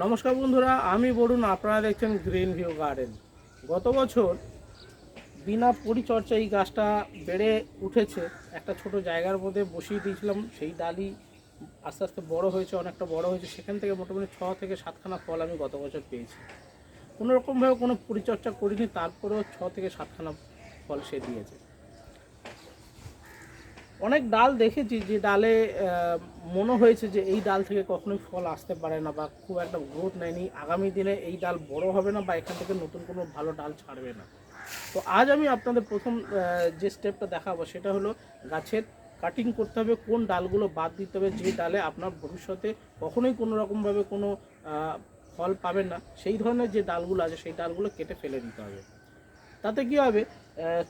নমস্কার বন্ধুরা, আমি বলুন আপনারা দেখছেন গ্রিন ভিউ গার্ডেন গত বছর বিনা পরিচর্যা এই গাছটা বেড়ে উঠেছে। একটা ছোট জায়গার মধ্যে বসিয়ে দিয়েছিলাম, সেই ডালই আস্তে আস্তে বড় হয়েছে, অনেকটা বড় হয়েছে। সেখান থেকে মোটামুটি ছ থেকে সাতখানা ফল আমি গত বছর পেয়েছি। কোনো রকমভাবে কোনো পরিচর্যা করিনি, তারপরেও ছ থেকে সাতখানা ফল সে দিয়েছে। অনেক ডাল দেখেছি যে ডালে মনে হয়েছে যে এই ডাল থেকে কখনোই ফল আসতে পারে না বা খুব একটা গ্রোথ নেয়নি। আগামী দিনে এই ডাল বড় হবে না বা এখান থেকে নতুন কোনো ভালো ডাল ছাড়বে না। তো আজ আমি আপনাদের প্রথম যে স্টেপটা দেখাবো সেটা হলো গাছের কাটিং করতে হবে, কোন ডালগুলো বাদ দিতে হবে, যে ডালে আপনার ভবিষ্যতে কখনোই কোনো রকমভাবে কোনো ফল পাবেন না। সেই ধরনের যে ডালগুলো আছে, সেই ডালগুলো কেটে ফেলে দিতে হবে। তাতে কি হবে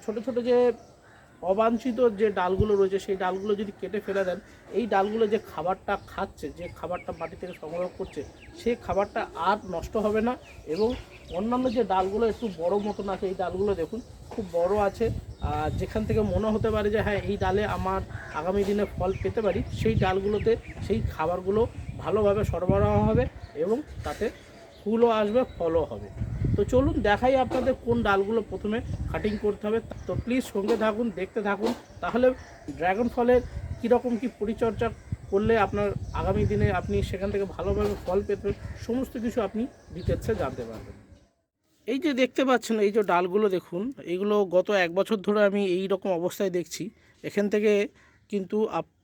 ছোট ছোট যে অবাঞ্ছিত যে ডালগুলো রয়েছে, সেই ডালগুলো যদি কেটে ফেলে দেন, এই ডালগুলো যে খাবারটা খাচ্ছে, যে খাবারটা মাটি থেকে সংগ্রহ করছে সেই খাবারটা আর নষ্ট হবে না এবং অন্যান্য যে ডালগুলো একটু বড় মতন আছে, এই ডালগুলো দেখুন খুব বড় আছে। যেখান থেকে মনে হতে পারে যে হ্যাঁ এই ডালে আমার আগামী দিনে ফল পেতে পারি, সেই ডালগুলোতে সেই খাবারগুলো ভালোভাবে সরবরাহ হবে এবং তাতে ফুলও আসবে, ফলও হবে। তো চলুন দেখাই আপনাদের কোন ডালগুলো প্রথমে কাটিং করতে হবে। তো প্লিজ সঙ্গে থাকুন, দেখতে থাকুন। তাহলে ড্রাগন ফলের কীরকম কী পরিচর্যা করলে আপনার আগামী দিনে আপনি সেখান থেকে ভালোভাবে ফল পেতে সমস্ত কিছু আপনি ডিটেলসে জানতে পারবেন। এই যে দেখতে পাচ্ছেন, এই যে ডালগুলো দেখুন এইগুলো গত এক বছর ধরে আমি এই রকম অবস্থায় দেখছি। এখান থেকে কিন্তু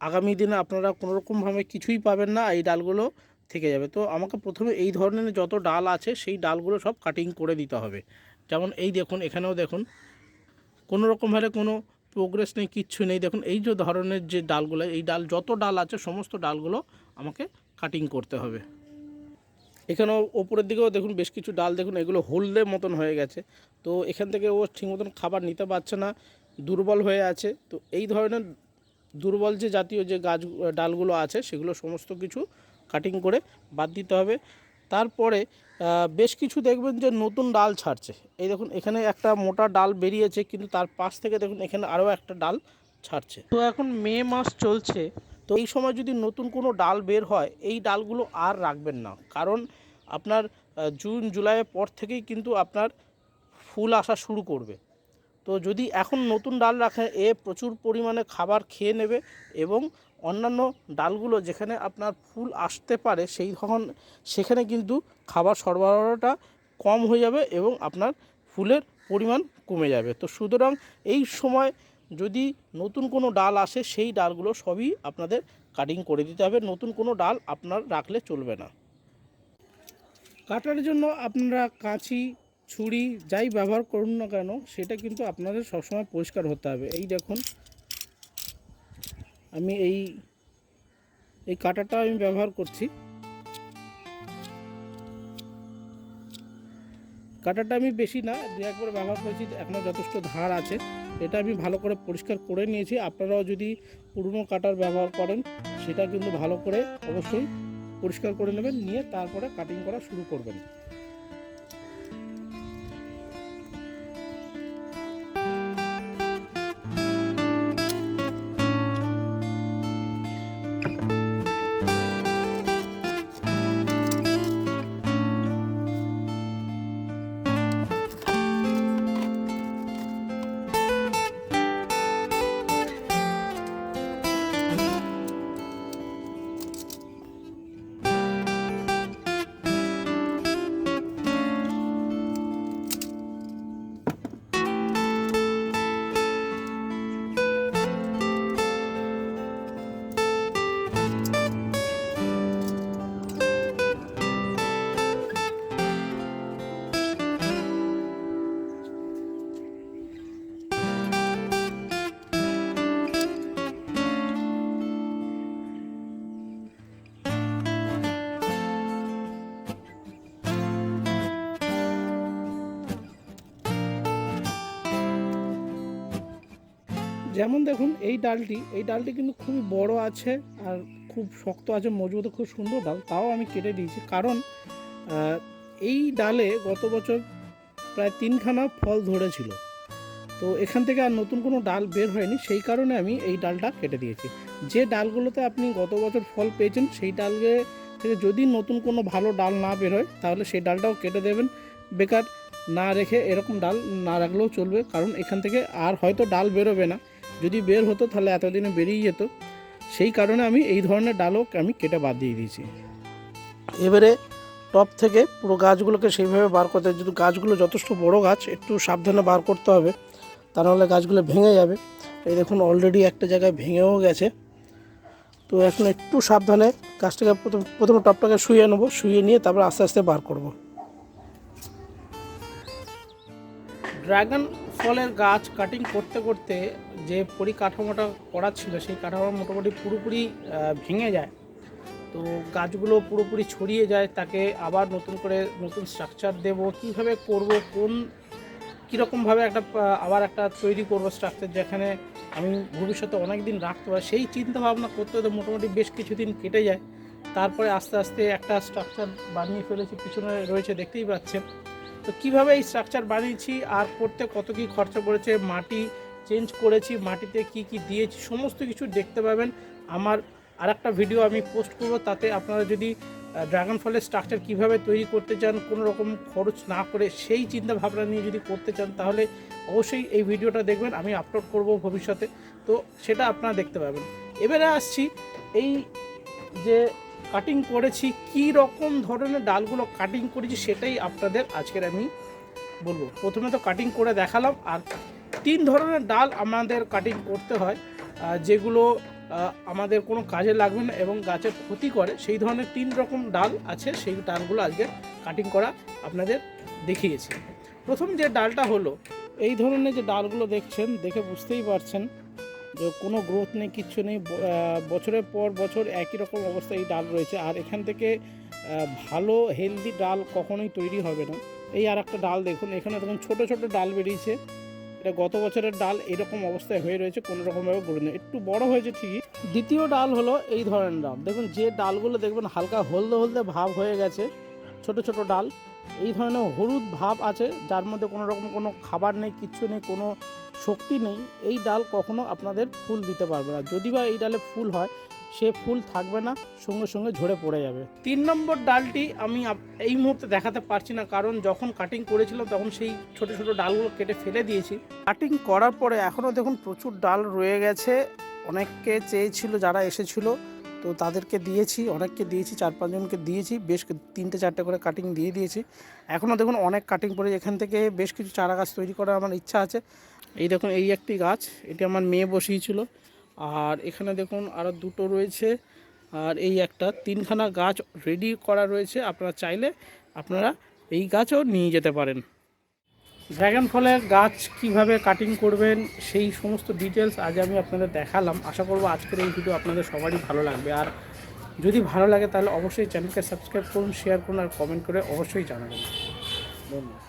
আগামী দিনে আপনারা কোনোরকমভাবে কিছুই পাবেন না, এই ডালগুলো থেকে যাবে। তো আমাকে প্রথমে এই ধরনের যত ডাল আছে, সেই ডালগুলো সব কাটিং করে দিতে হবে। যেমন এই দেখুন, এখানেও দেখুন, কোনো রকমভাবে কোনো প্রোগ্রেস নেই, কিচ্ছু নেই। দেখুন, এই যে ধরনের যে ডালগুলো, এই ডাল, যত ডাল আছে, সমস্ত ডালগুলো আমাকে কাটিং করতে হবে। এখানেও ওপরের দিকেও দেখুন, বেশ কিছু ডাল দেখুন, এগুলো হলদে মতন হয়ে গেছে। তো এখান থেকে ও ঠিক মতন খাবার নিতে পারছে না, দুর্বল হয়ে আছে। তো এই ধরনের দুর্বল যে জাতীয় যে গাছ, ডালগুলো আছে, সেগুলো সমস্ত কিছু কাটিং করে বাদ দিতে হবে। তারপরে বেশ কিছু দেখবেন যে নতুন ডাল ছাড়ছে। এই দেখুন, এখানে একটা মোটা ডাল বেরিয়েছে, কিন্তু তার পাশ থেকে দেখুন, এখানে আরও একটা ডাল ছাড়ছে। তো এখন মে মাস চলছে, তো এই সময় যদি নতুন কোনো ডাল বের হয়, এই ডালগুলো আর রাখবেন না। কারণ আপনার জুন, জুলাইয়ের পর থেকেই কিন্তু আপনার ফুল আসা শুরু করবে। তো যদি এখন নতুন ডাল রাখেন এ প্রচুর পরিমাণে খাবার খেয়ে নেবে এবং অন্যান্য ডালগুলো যেখানে আপনার ফুল আসতে পারে সেই তখন সেখানে কিন্তু খাবার সরবরাহটা কম হয়ে যাবে এবং আপনার ফুলের পরিমাণ কমে যাবে। তো সুতরাং এই সময় যদি নতুন কোনো ডাল আসে সেই ডালগুলো সবই আপনাদের কাটিং করে দিতে হবে। নতুন কোনো ডাল আপনার রাখলে চলবে না। কাটার জন্য আপনারা কাঁচি, ছুরি যাই ব্যবহার করুন না কেন, সেটা কিন্তু আপনাদের সবসময় পরিষ্কার হতে হবে। এই দেখুন আমি এই এই কাটাটা আমি ব্যবহার করছি। কাটাটা আমি বেশি না, দু একবার ব্যবহার করেছি, এখনও যথেষ্ট ধার আছে। এটা আমি ভালো করে পরিষ্কার করে নিয়েছি। আপনারাও যদি পুরনো কাটার ব্যবহার করেন, সেটা কিন্তু ভালো করে অবশ্যই পরিষ্কার করে নেবেন, নিয়ে তারপরে কাটিং করা শুরু করবেন। যেমন দেখুন, এই ডালটি এই ডালটি কিন্তু খুবই বড় আছে আর খুব শক্ত আছে, মজবুত, খুব সুন্দর ডাল। তাও আমি কেটে দিয়েছি। কারণ এই ডালে গত বছর প্রায় তিনখানা ফল ধরেছিল। তো এখান থেকে আর নতুন কোনো ডাল বের হয়নি। সেই কারণে আমি এই ডালটা কেটে দিয়েছি। যে ডালগুলোতে আপনি গত বছর ফল পেয়েছেন, সেই ডালকে থেকে যদি নতুন কোনো ভালো ডাল না বের হয়, তাহলে সেই ডালটাও কেটে দেবেন। বেকার না রেখে এরকম ডাল না রাখলেও চলবে। কারণ এখান থেকে আর হয়তো ডাল বেরোবে না। যদি বের হতো, তাহলে এতদিনে বেরিয়ে যেত। সেই কারণে আমি এই ধরনের ডালও আমি কেটে বাদ দিয়ে দিয়েছি। এবারে টপ থেকে পুরো গাছগুলোকে সেইভাবে বার করতে। যদি গাছগুলো যথেষ্ট বড় গাছ, একটু সাবধানে বার করতে হবে। তা নাহলে গাছগুলো ভেঙে যাবে। এই দেখুন অলরেডি একটা জায়গায় ভেঙেও গেছে। তো এখন একটু সাবধানে গাছটাকে প্রথম, প্রথমে টপটাকে শুয়ে নেব। শুয়ে নিয়ে তারপর আস্তে আস্তে বার করব। ড্রাগন ফলের গাছ কাটিং করতে করতে যে পরিকাঠামোটা করা ছিল, সেই কাঠামো মোটামুটি পুরোপুরি ভেঙে যায়। তো গাছগুলো পুরোপুরি ছড়িয়ে যায়, তাকে আবার নতুন করে নতুন স্ট্রাকচার দেব। কীভাবে করব? কোন, কীরকমভাবে একটা আবার একটা তৈরি করব স্ট্রাকচার যেখানে আমি ভবিষ্যতে অনেক দিন রাখতে পারি সেই চিন্তা ভাবনা করতে হতে মোটামুটি বেশ কিছুদিন কেটে যায়। তারপরে আস্তে আস্তে একটা স্ট্রাকচার বানিয়ে ফেলেছি, পিছনে রয়েছে, দেখতেই পাচ্ছেন। তো কীভাবে এই স্ট্রাকচার বানিয়েছি? আর করতে কত কী খরচা পড়েছে? মাটি চেঞ্জ করেছি, মাটিতে কি কি দিয়েছি, সমস্ত কিছু দেখতে পাবেন। আমার আর একটা ভিডিও আমি পোস্ট করব, তাতে আপনারা যদি ড্রাগন ফলের স্ট্রাকচার কীভাবে তৈরি করতে চান, কোনো রকম খরচ না করে সেই চিন্তা ভাবনা নিয়ে যদি করতে চান, তাহলে অবশ্যই এই ভিডিওটা দেখবেন, আমি আপলোড করব ভবিষ্যতে। তো সেটা আপনারা দেখতে পাবেন। এবারে আসছি, এই যে কাটিং করেছি, কি রকম ধরনের ডালগুলো কাটিং করেছি, সেটাই আপনাদের আজকের আমি বলব। প্রথমে তো কাটিং করে দেখালাম, আর তিন ধরনের ডাল আমাদের কাটিং করতে হয় যেগুলো আমাদের কোনো কাজে লাগবে না এবং গাছের ক্ষতি করে। সেই ধরনের তিন রকম ডাল আছে, সেই ডালগুলো আজকে কাটিং করা আপনাদের দেখিয়েছি। প্রথম যে ডালটা হলো, এই ধরনের যে ডালগুলো দেখছেন, দেখে বুঝতেই পারছেন যে কোনো গ্রোথ নেই, কিচ্ছু নেই। বছরের পর বছর একই রকম অবস্থায় এই ডাল রয়েছে। আর এখান থেকে ভালো হেলদি ডাল কখনোই তৈরি হবে না। এই আর একটা ডাল দেখুন, এখানে দেখুন ছোট ছোট ডাল বেরিয়েছে। এটা গত বছরের ডাল এরকম অবস্থায় হয়ে রয়েছে, কোনো রকমভাবে গড়ে নেই। একটু বড় হয়েছে ঠিকই। দ্বিতীয় ডাল হলো এই ধরনের ডাল। দেখুন, যে ডালগুলো দেখবেন হালকা হলদে হলদে ভাব হয়ে গেছে, ছোট ছোট ডাল। এই ধরনের হলুদ ভাব আছে, যার মধ্যে কোনো রকম কোনো খাবার নেই, কিচ্ছু নেই, কোনো শক্তি নেই। এই ডাল কখনো আপনাদের ফুল দিতে পারবে না। যদি বা এই ডালে ফুল হয় সে ফুল থাকবে না, সঙ্গে সঙ্গে ঝরে পড়ে যাবে। তিন নম্বর ডালটি আমি এই মুহূর্তে দেখাতে পারছি না, কারণ যখন কাটিং করেছিলাম তখন সেই ছোট ছোট ডালগুলো কেটে ফেলে দিয়েছি। কাটিং করার পরে এখনও দেখুন প্রচুর ডাল রয়ে গেছে। অনেককে চেয়েছিল যারা এসেছিল, তো তাদেরকে দিয়েছি, অনেককে দিয়েছি, চার পাঁচজনকে দিয়েছি, বেশ তিনটে চারটে করে কাটিং দিয়ে দিয়েছি। এখনও দেখুন অনেক কাটিং পড়ে, এখান থেকে বেশ কিছু চারা গাছ তৈরি করার আমার ইচ্ছা আছে। এই দেখুন, এই একটি গাছ, এটি আমার মেয়ে বসিয়েছিল। আর এখানে দেখুন আরও দুটো রয়েছে। আর এই একটা তিনখানা গাছ রেডি করা রয়েছে। আপনারা চাইলে আপনারা এই গাছও নিয়ে যেতে পারেন। ড্র্যাগন ফলের গাছ কীভাবে কাটিং করবেন, সেই সমস্ত ডিটেলস আজ আমি আপনাদের দেখালাম। আশা করব আজকের এই ভিডিও আপনাদের সবারই ভালো লাগবে। আর যদি ভালো লাগে তাহলে অবশ্যই চ্যানেলকে সাবস্ক্রাইব করুন শেয়ার করুন আর কমেন্ট করে অবশ্যই জানাবেন। ধন্যবাদ।